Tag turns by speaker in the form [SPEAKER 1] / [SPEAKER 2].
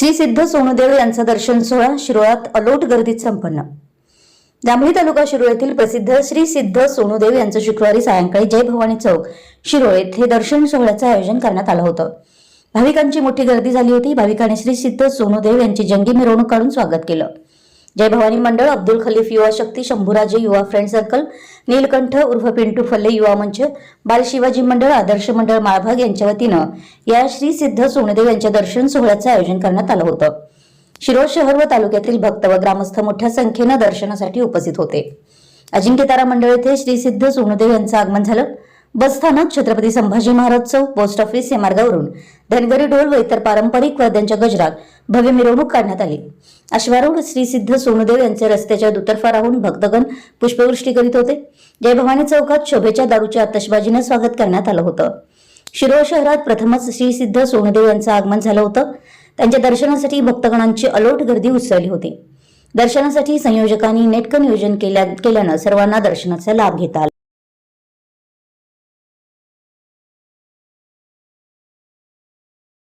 [SPEAKER 1] श्री सिद्ध सोनुदेव यांचा दर्शन सोहळा शिरोळात अलोट गर्दीत संपन्न. जांभळी तालुका शिरोळ येथील प्रसिद्ध श्री सिद्ध सोनुदेव यांचं शुक्रवारी सायंकाळी जय भवानी चौक शिरोळ येथे दर्शन सोहळ्याचं आयोजन करण्यात आलं होतं. भाविकांची मोठी गर्दी झाली होती. भाविकांनी श्री सिद्ध सोनुदेव यांची जंगी मिरवणूक काढून स्वागत केलं. जय भवानी मंडळ अब्दुल खलीफ युवा शक्ती शंभूराजे युवा फ्रेंड सर्कल नीलकंठ उर्फ पिंटू फल्ले युवा मंच बाल शिवाजी मंडळ आदर्श मंडळ माळभाग यांच्या वतीनं या श्री सिद्ध सोनदेव यांच्या दर्शन सोहळ्याचं आयोजन करण्यात आलं होतं. शिरोळ शहर व तालुक्यातील भक्त व ग्रामस्थ मोठ्या संख्येनं दर्शनासाठी उपस्थित होते. अजिंक्यतारा मंडळ येथे श्री सिद्ध सोनदेव यांचं आगमन झालं. बसस्थानक छत्रपती संभाजी महाराज चौक पोस्ट ऑफिस या मार्गावरून धनगरी ढोल व इतर पारंपरिक वाद्यांच्या गजरात भव्य मिरवणूक काढण्यात आली. अश्वारूढ श्री सिद्ध सोनुदेव यांचे रस्त्याच्या दुतर्फा राहून भक्तगण पुष्पवृष्टी करीत होते. जय भवानी चौकात शोभेच्या दारूच्या आतषबाजीनं स्वागत करण्यात आलं होतं. शिरोळ शहरात प्रथमच श्री सिद्ध सोनुदेव यांचं आगमन झालं होतं. त्यांच्या दर्शनासाठी भक्तगणांची अलोट गर्दी उसळली होती. दर्शनासाठी संयोजकांनी नेटकं नियोजन केल्या केल्यानं सर्वांना दर्शनाचा लाभ घेता आला.